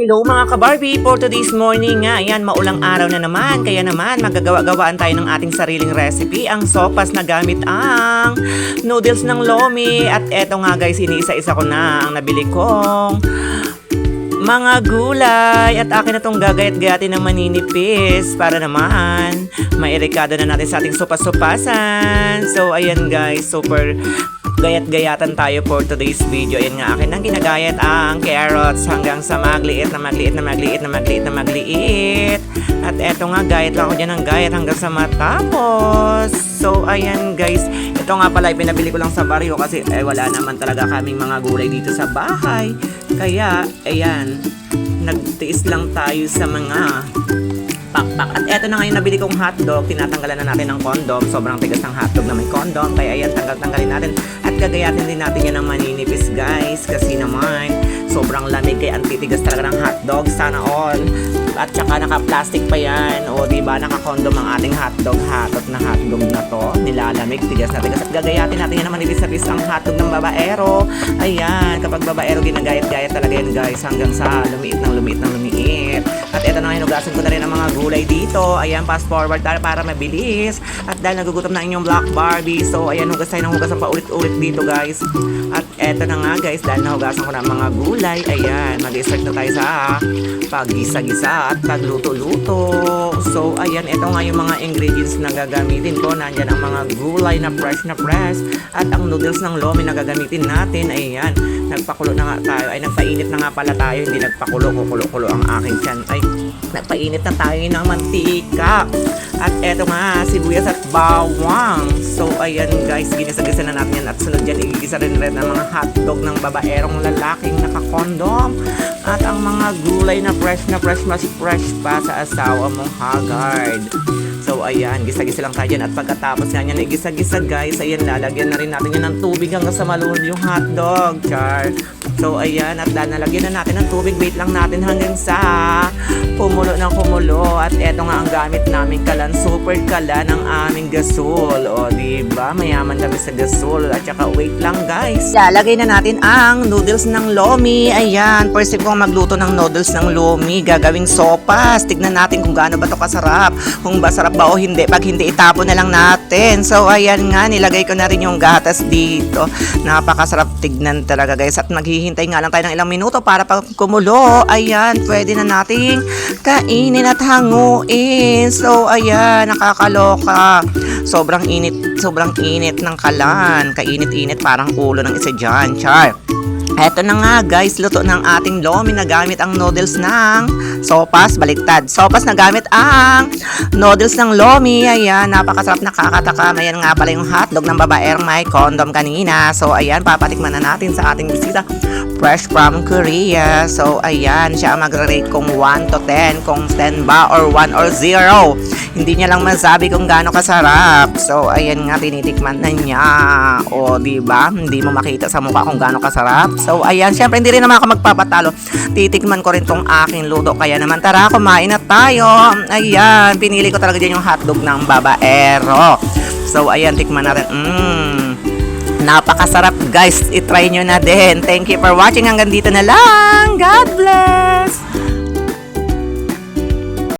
Hello mga ka-Barbie! For today's morning nga, ayan, maulang araw na naman. Kaya naman, magagawa-gawaan tayo ng ating sariling recipe. Ang sopas na gamit ang noodles ng lomi. At eto nga guys, iniisa-isa ko na ang nabili kong mga gulay. At akin na itong gagayat-gayatin ng maninipis para naman mairikado na natin sa ating sopas-sopasan. So ayan guys, super gayat-gayatan tayo for today's video. Ayan nga, akin ang ginagayat ang carrots hanggang sa magliit na magliit na magliit na magliit na magliit. At eto nga, gayat lang ako dyan ng gayat hanggang sa matapos. So, ayan guys. Ito nga pala, pinabili ko lang sa baryo kasi eh, wala naman talaga kaming mga gulay dito sa bahay. Kaya, ayan, nagtiis lang tayo sa mga pakpak. At eto na ngayon nabili kong hotdog, tinatanggalan na natin ng condom. Sobrang tigas ng hotdog na may condom. Kaya ayan, tanggal-tanggalin natin. At gagayatin din natin yan ng maninipis guys. Kasi naman, sobrang lamig kaya ang titigas talaga ng hotdog. Sana all. At saka naka-plastic pa yan. O di ba naka-condom ang ating hotdog. Hatot na hotdog na to. Nilalamig, tigas na tigas. At gagayatin natin yan ng manipis-napis ang hotdog ng babaero. Ayan, kapag babaero, ginagayat-gayat talaga yan guys. Hanggang sa lumiit ng lumiit ng lumiit. At eto na nga, hinugasan ko na rin ang mga gulay dito. Ayan, fast forward tayo para mabilis. At dahil nagugutom na inyong Black Barbie, so ayan, hugas tayo ng hugasan pa ulit-ulit dito guys. At eto na nga guys, dahil nahugasan ko na ang mga gulay, ayan, mag-start na tayo sa paggisa-gisa at pagluto-luto. So ayan, eto nga yung mga ingredients na gagamitin ko. Nandyan ang mga gulay na fresh na fresh. At ang noodles ng lomi na gagamitin natin, ayan, nagpakulo na nga tayo. Ay, nagpainit na nga pala tayo, hindi nagpakulo, kukulo-kulo ang aking tiyan. Ay, nagpainit na tayo ng mantika. At eto nga, sibuyas at bawang. So, ayan guys, ginisa-gisa na natin yan. At sunod dyan, igigisa rin rin ang mga hotdog ng babaerong lalaking nakakondom. At ang mga gulay na fresh na fresh, mas fresh pa sa asawa mong Haggard. So, ayan, gisa-gisa lang tayo dyan. At pagkatapos nga yan, igisa-gisa guys, ayan, lalagyan na rin natin yan ng tubig hanggang sa maluhod yung hotdog, char. So, ayan, at dahil nalagyan na natin ng tubig, wait lang natin hanggang sa kumulo ng kumulo. At eto nga ang gamit namin kalan, super kala ng aming gasol. O, di ba Mayaman kami sa gasol. At saka, wait lang guys. Lalagay na natin ang noodles ng lomi. Ayan, first kong magluto ng noodles ng lomi. Gagawing sopas. Tignan natin kung gaano ba to kasarap. Kung masarap ba o hindi. Pag hindi, itapon na lang natin. So, ayan nga, nilagay ko na rin yung gatas dito. Napakasarap tignan talaga guys. At maghihintay nga lang tayo ng ilang minuto para pag kumulo. Ayan, pwede na nating kainin at hanguin. So, ayan, nakakaloka. Sobrang init, sobrang init ng kalan. Kainit-init parang ulo ng isa dyan. Char. Eto na nga guys, luto ng ating lomi na gamit ang noodles ng sopas, baliktad. Sopas na gamit ang noodles ng lomi. Ayan, napakasarap nakakatakam. Ayan nga pala yung hotdog ng babaerong may condom kanina. So ayan, papatikman na natin sa ating bisita. Fresh from Korea. So ayan, siya ang magre-rate kung 1 to 10. Kung 10 ba or 1 or 0. Hindi niya lang masabi kung gaano kasarap. So ayan nga, tinitikman na niya. O, di ba? Hindi mo makita sa mukha kung gaano kasarap. So, ayan. Siyempre, hindi rin naman ako magpapatalo. Titikman ko rin tong aking luto. Kaya naman, tara, kumain na tayo. Ayan. Pinili ko talaga dyan yung hotdog ng babaero. So, ayan. Tikman natin. Mmm. Napakasarap, guys. I-try nyo na din. Thank you for watching. Hanggang dito na lang. God bless.